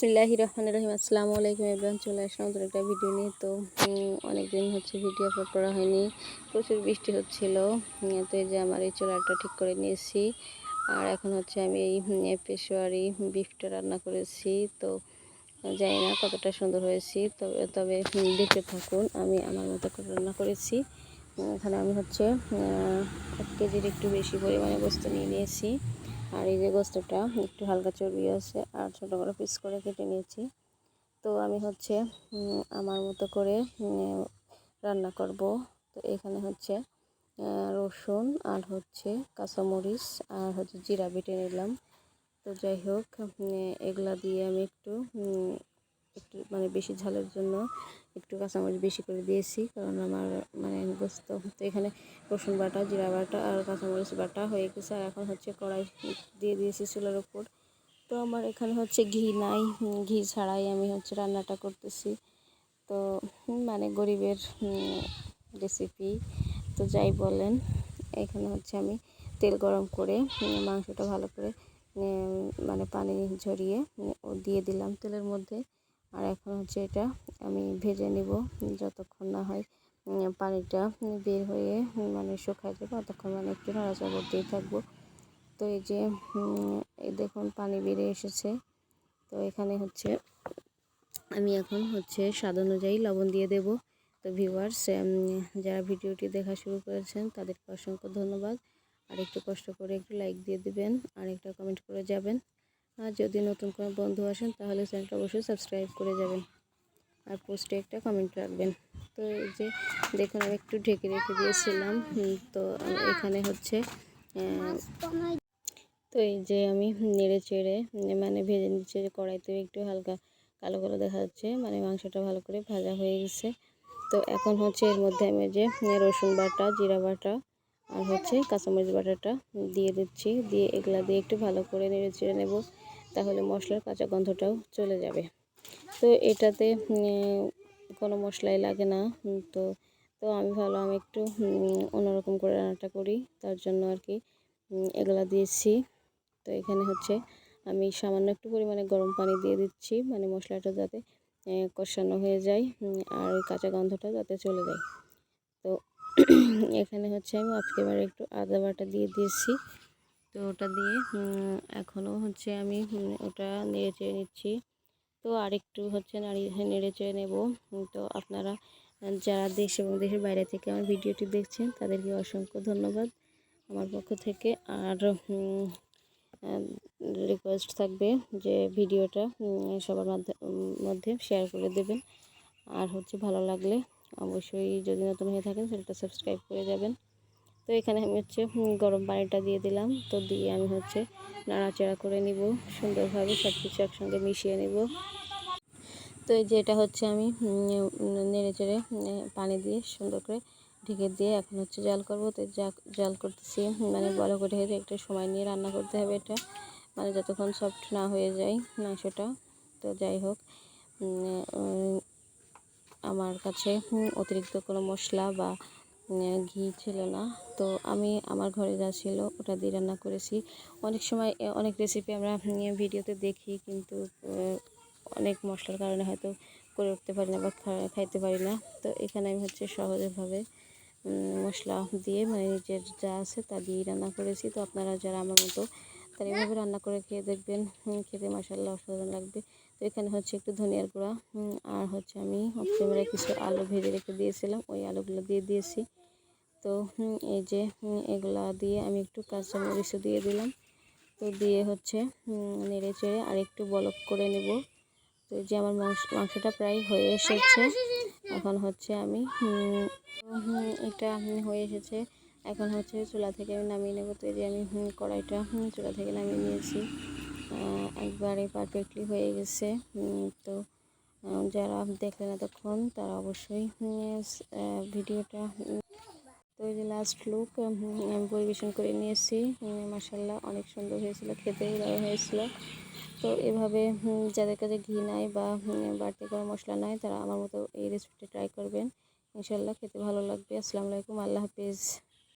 বিসমিল্লাহি রহমান রহিম। আসসালামু আলাইকুম এবার চলে আসলাম নতুন একটা ভিডিও নিয়ে। তো অনেক দিন হচ্ছে ভিডিও আপলোড করা হয়নি। প্রচুর বৃষ্টি হচ্ছিল। তো এই যে আমার এই চোলাটা ঠিক করে নিয়েছি। আর এখন হচ্ছে আমি এই পেশোয়ারি বিফটা রান্না করেছি। তো, জানি না কতটা সুন্দর হয়েছি। তবে তবে দেখতে থাকুন, আমি আমার মতো করে রান্না করেছি। এখানে আমি হচ্ছে এক কেজির একটু বেশি পরিমাণে বস্তু নিয়ে নিয়েছি। আর এই যে গোস্তটা, একটু হালকা চর্বি আছে আর ছোটো করে পিস করে কেটে নিয়েছি। তো আমি হচ্ছে আমার মতো করে রান্না করব। তো এখানে হচ্ছে রসুন আর হচ্ছে কাঁচামরিচ আর হচ্ছে জিরা বেটে নিলাম। তো যাই হোক এগুলা দিয়ে আমি একটু মানে বেশি ঝালের জন্য একটু কাঁচামরিচ বেশি করে দিয়েছি। কারণ আমার মানে গোস্ত তো এখানে রসুন বাটা, জিরা বাটা আর কাঁচামরিচ বাটা হয়ে গেছে। আর এখন হচ্ছে কড়াই দিয়ে দিয়েছি চুলার উপর। তো আমার এখানে হচ্ছে ঘি নাই। ঘি ছাড়াই আমি হচ্ছে রান্নাটা করতেছি। তো মানে গরিবের রেসিপি তো যাই বলেন, এখানে হচ্ছে আমি তেল গরম করে মাংসটা ভালো করে মানে পানি ঝরিয়ে দিয়ে দিলাম তেলের মধ্যে। আর এখন হচ্ছে এটা আমি ভেজে নিব, যতক্ষণ না হয় পানিটা বের হয়ে মানে শুকায় যাবে ততক্ষণ মানে একটু নাড়াচাড়া করতেই থাকব। তো এই যে এই দেখুন পানি বেরিয়ে এসেছে। তো এখানে হচ্ছে আমি এখন হচ্ছে স্বাদ অনুযায়ী লবণ দিয়ে দেব। তো ভিউয়ার্স যারা ভিডিওটি দেখা শুরু করেছেন, তাদেরকে অসংখ্য ধন্যবাদ। আর একটু কষ্ট করে একটু লাইক দিয়ে দিবেন, আর একটা কমেন্ট করে যাবেন। আর যদি নতুন কোনো বন্ধু আসেন, তাহলে চ্যানেলটা অবশ্যই সাবস্ক্রাইব করে যাবেন আর পোস্টে একটা কমেন্ট রাখবেন। তো যে দেখুন, আমি একটু ঢেকে রেখে দিয়েছিলাম তো এখানে হচ্ছে তো এই যে আমি নেড়ে চেড়ে মানে ভেজে নিচ্ছে কড়াইতে একটু হালকা কালো কালো দেখা যাচ্ছে মানে মাংসটা ভালো করে ভাজা হয়ে গেছে। তো এখন হচ্ছে এর মধ্যে আমি যে রসুন বাটা, জিরা বাটা আর হচ্ছে কাঁচামরিচ বাটাটা দিয়ে দিচ্ছি, দিয়ে এগুলা দিয়ে একটু ভালো করে নেড়ে চেড়ে নেব। তাহলে মশলার কাঁচা গন্ধটাও চলে যাবে। তো এটাতে কোনো মশলাই লাগে না। তো তো আমি ভাবলাম আমি একটু অন্যরকম করে রান্নাটা করি। তার জন্য আর কি এগুলা দিয়েছি। তো এখানে হচ্ছে আমি সামান্য একটু পরিমাণে গরম পানি দিয়ে দিচ্ছি মানে মশলাটা যাতে কষানো হয়ে যায় আর ওই কাঁচা গন্ধটা যাতে চলে যায়। তো এখানে হচ্ছে আমি আজকে একটু আদা বাটা দিয়ে দিয়েছি। তো ওটা দিয়ে এখনও হচ্ছে আমি ওটা নেড়ে চেড়ে নিচ্ছি। তো আরেকটু হচ্ছে নাড়িয়ে, নেড়ে চেড়ে নেব। তো আপনারা যারা দেশ এবং দেশের বাইরে থেকে আমার ভিডিওটি দেখছেন, তাদেরকে অসংখ্য ধন্যবাদ আমার পক্ষ থেকে। আর রিকোয়েস্ট থাকবে যে ভিডিওটা সবার মাধ্যে- শেয়ার করে দেবেন। আর হচ্ছে ভালো লাগলে অবশ্যই যদি নতুন হয়ে থাকেন সেটা সাবস্ক্রাইব করে যাবেন। তো এখানে আমি হচ্ছে গরম পানিটা দিয়ে দিলাম। তো দিয়ে আমি হচ্ছে নাড়াচাড়া করে নিব, সুন্দরভাবে সব কিছু একসঙ্গে মিশিয়ে নিব। তো এই যে এটা হচ্ছে আমি নেড়ে চেড়ে পানি দিয়ে সুন্দর করে ঢেকে দিয়ে এখন হচ্ছে জাল করব। তো জাল করতেছি মানে বড় করে একটু সময় নিয়ে রান্না করতে হবে এটা মানে যতক্ষণ সফট না হয়ে যায় মাংসটা। তো যাই হোক আমার কাছে অতিরিক্ত কোনো মশলা বা ঘি ছিল না। তো আমি আমার ঘরে যা ছিল ওটা দিয়ে রান্না করেছি। অনেক সময় অনেক রেসিপি আমরা ভিডিওতে দেখি কিন্তু অনেক মশলার কারণে হয়তো করে উঠতে পারি না বা খাইতে পারি না। তো এখানে আমি হচ্ছে সহজভাবে মশলা দিয়ে মানে নিজের যা আছে তা দিয়েই রান্না করেছি। তো আপনারা যারা আমার মতো তারা এভাবে রান্না করে খেয়ে দেখবেন। খেতে মাসাল্লাহ অসাধারণ লাগবে। তো এখানে হচ্ছে একটু ধনিয়ার গুঁড়া আর হচ্ছে আমি ক্যামেরায় কিছু আলু ভেজে রেখে দিয়েছিলাম। ওই আলুগুলো দিয়ে দিয়েছি। তো এই যে এগুলা দিয়ে আমি একটু কাঁচা মরিচও দিয়ে দিলাম। তো দিয়ে হচ্ছে নেড়ে চেড়ে আর একটু বলক করে নেব। তো যে আমার মাংস, মাংসটা প্রায় হয়ে এসেছে। এখন হচ্ছে আমি এটা হয়ে এসেছে। এখন হচ্ছে চুলা থেকে আমি নামিয়ে নেব। তো এই যে আমি কড়াইটা চুলা থেকে নামিয়ে নিয়েছি। একবারে পারফেক্টলি হয়ে গেছে। তো যারা দেখলেন এতক্ষণ তারা অবশ্যই ভিডিওটা তো এই যে লাস্ট লুক আমি পরিবেশন করে নিয়েছি। মাসাল্লাহ অনেক সুন্দর হয়েছিল, খেতেই ভালো হয়েছিল। তো এভাবে যাদের কাছে ঘি নাই বা বাড়তি কোনো মশলা নাই, তারা আমার মতো এই রেসিপিটা ট্রাই করবেন। ইনশাল্লাহ খেতে ভালো লাগবে। আসসালামু আলাইকুম, আল্লাহ হাফিজ।